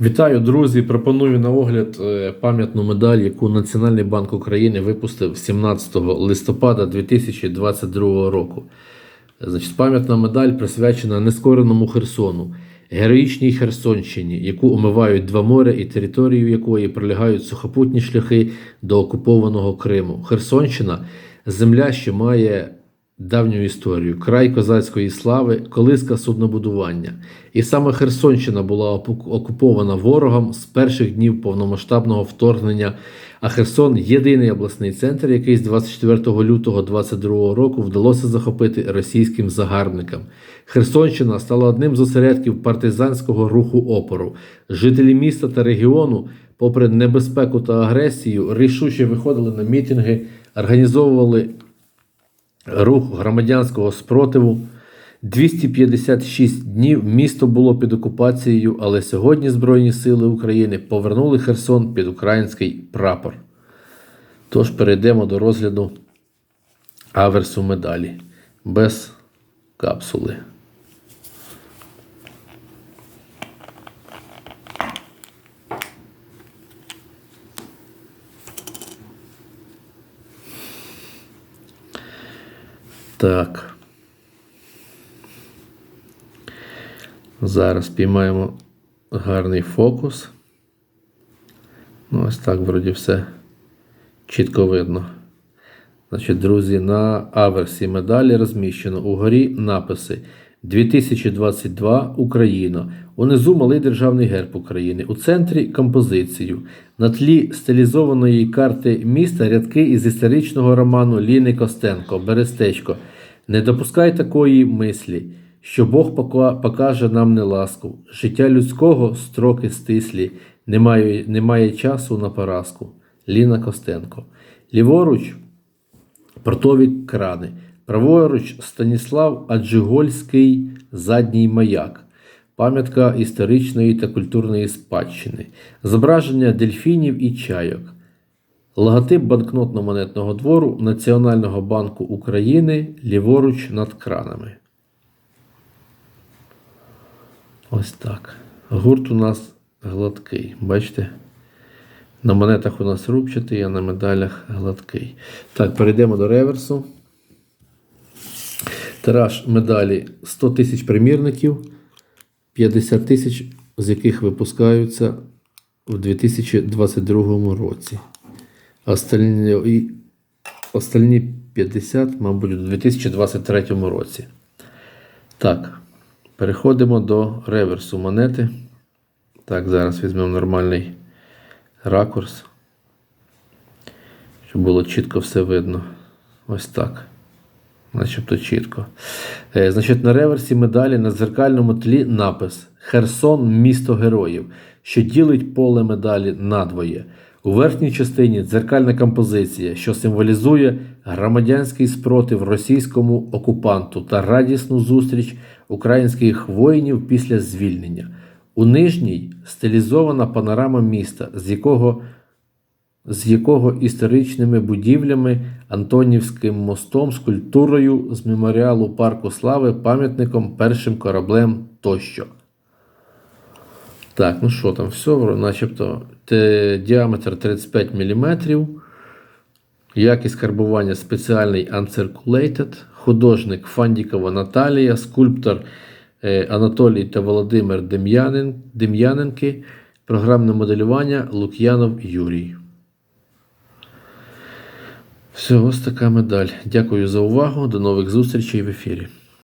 Вітаю, друзі! Пропоную на огляд е, пам'ятну медаль, яку Національний банк України випустив 17 листопада 2022 року. Значить, пам'ятна медаль присвячена нескореному Херсону, героїчній Херсонщині, яку омивають два моря і територію якої пролягають сухопутні шляхи до окупованого Криму. Херсонщина земля, що має давню історію, край козацької слави, колиска суднобудування. І саме Херсонщина була окупована ворогом з перших днів повномасштабного вторгнення. А Херсон єдиний обласний центр, який з 24 лютого 2022 року вдалося захопити російським загарбникам. Херсонщина стала одним з осередків партизанського руху опору. Жителі міста та регіону, попри небезпеку та агресію, рішуче виходили на мітинги, організовували рух громадянського спротиву. 256 днів місто було під окупацією, але сьогодні Збройні Сили України повернули Херсон під український прапор. Тож перейдемо до розгляду аверсу медалі без капсули. Так. Зараз піймаємо гарний фокус. Ну, ось так, вроді, все чітко видно. Значить, друзі, на аверсі медалі розміщено угорі написи 2022 Україна. Унизу малий державний герб України. У центрі композицію. На тлі стилізованої карти міста рядки із історичного роману Ліни Костенко Берестечко. Не допускай такої мислі, що Бог покаже нам неласку. Життя людського строки стислі, немає, немає часу на поразку. Ліна Костенко. Ліворуч портові крани. Праворуч Станіслав Аджигольський задній маяк. Пам'ятка історичної та культурної спадщини. Зображення дельфінів і чайок. Логотип банкнотно-монетного двору Національного банку України ліворуч над кранами. Ось так. Гурт у нас гладкий. Бачите? На монетах у нас рубчатий, а на медалях гладкий. Так, перейдемо до реверсу. Тираж медалі 100 тисяч примірників, 50 тисяч, з яких випускаються в 2022 році. Остальні, остальні 50, мабуть, у 2023 році. Так, переходимо до реверсу монети. Так, зараз візьмемо нормальний ракурс, щоб було чітко все видно. Ось так. Начебто чітко. Е, значить, на реверсі медалі на дзеркальному тлі напис Херсон місто героїв, що ділить поле медалі надвоє. У верхній частині дзеркальна композиція, що символізує громадянський спротив російському окупанту та радісну зустріч українських воїнів після звільнення. У нижній стилізована панорама міста, з якого з якого історичними будівлями, Антонівським мостом, скульптурою з меморіалу Парку Слави, пам'ятником, першим кораблем тощо. Так, ну що там, все, начебто те, діаметр 35 мм, якість карбування спеціальний Uncirculated, художник Фандікова Наталія, скульптор е, Анатолій та Володимир Дем'яненки, програмне моделювання Лук'янов Юрій. Все, ось така медаль. Дякую за увагу. До нових зустрічей в ефірі.